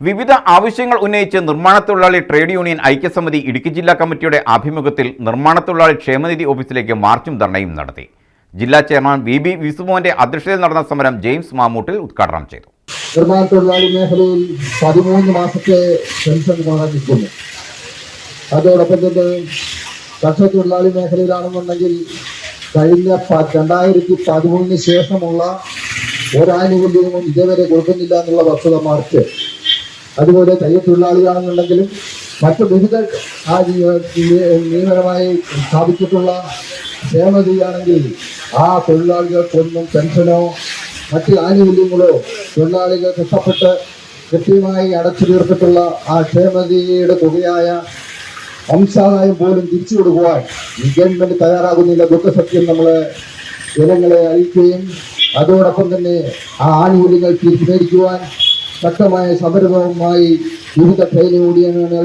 വിവിധ ആവശ്യങ്ങൾ ഉന്നയിച്ച് നിർമ്മാണ തൊഴിലാളി ട്രേഡ് യൂണിയൻ ഐക്യസമിതി ഇടുക്കി ജില്ലാ കമ്മിറ്റിയുടെ ആഭിമുഖ്യത്തിൽ നിർമ്മാണ തൊഴിലാളി ക്ഷേമനിധി ഓഫീസിലേക്ക് മാർച്ചും ധർണയും നടത്തി. ജില്ലാ ചെയർമാൻ വി ബി വിസുമോന്റെ അധ്യക്ഷതയിൽ നടന്ന സമരം ജെയിംസ് മാമൂട്ടിൽ ഉദ്ഘാടനം ചെയ്തു. നിർമ്മാണ തൊഴിലാളി മേഖലയിൽ പതിമൂന്ന് മാസത്തെ പെൻഷൻ കുറഞ്ഞിരിക്കുന്നു അതോടൊപ്പം തന്നെ കർഷക തൊഴിലാളി മേഖലയിലാണെന്നുണ്ടെങ്കിൽ കഴിഞ്ഞ രണ്ടായിരത്തി പതിമൂന്നിന് ശേഷമുള്ള ഒരാനുകൂല്യവും ഇതേവരെ കൊടുക്കുന്നില്ല എന്നുള്ള വസ്തുത മറിച്ച് അതുപോലെ തയ്യൽ തൊഴിലാളികളാണെന്നുണ്ടെങ്കിലും മറ്റു വിവിധ ആ നിയ- നിയ- നിയമപരമായി സ്ഥാപിച്ചിട്ടുള്ള ക്ഷേമതയാണെങ്കിൽ ആ തൊഴിലാളികൾക്കൊന്നും പെൻഷനോ മറ്റ് ആനുകൂല്യങ്ങളോ തൊഴിലാളികൾ കഷ്ടപ്പെട്ട് കൃത്യമായി അടച്ചു തീർത്തിട്ടുള്ള ആ ക്ഷേമതയുടെ തുകയായ വംശാദായം പോലും തിരിച്ചു കൊടുക്കുവാൻ ഈ ഗവൺമെന്റ് തയ്യാറാകുന്നില്ല. ദുഃഖസത്യം നമ്മൾ ജനങ്ങളെ അറിയിക്കുകയും അതോടൊപ്പം തന്നെ ആ ആനുകൂല്യങ്ങൾ തിരിച്ചു മേടിക്കുവാൻ ശക്തമായ സമരവുമായി വിവിധ യൂണിയനുകൾ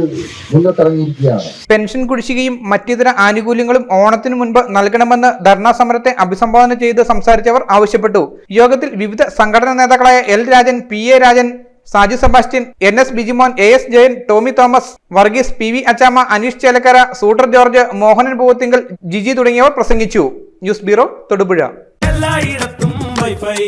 മുന്നോട്ടിറങ്ങിയിരിക്കുകയാണ്. പെൻഷൻ കുടിശ്ശികയും മറ്റിതര ആനുകൂല്യങ്ങളും ഓണത്തിന് മുൻപ് നൽകണമെന്ന് ധർണാ സമരത്തെ അഭിസംബോധന ചെയ്ത് സംസാരിച്ചവർ ആവശ്യപ്പെട്ടു. യോഗത്തിൽ വിവിധ സംഘടനാ നേതാക്കളായ L Rajan P A Rajan Saju Sebastian N S Bijimon A S Jayan Tomy Thomas Varghese P V Achamma Aneesh Chelakkara Sutter George Mohanan Poovathinkal Jiji തുടങ്ങിയവർ പ്രസംഗിച്ചു. News bureau Thodupuzha. എല്ലായിടത്തും വൈഫൈ.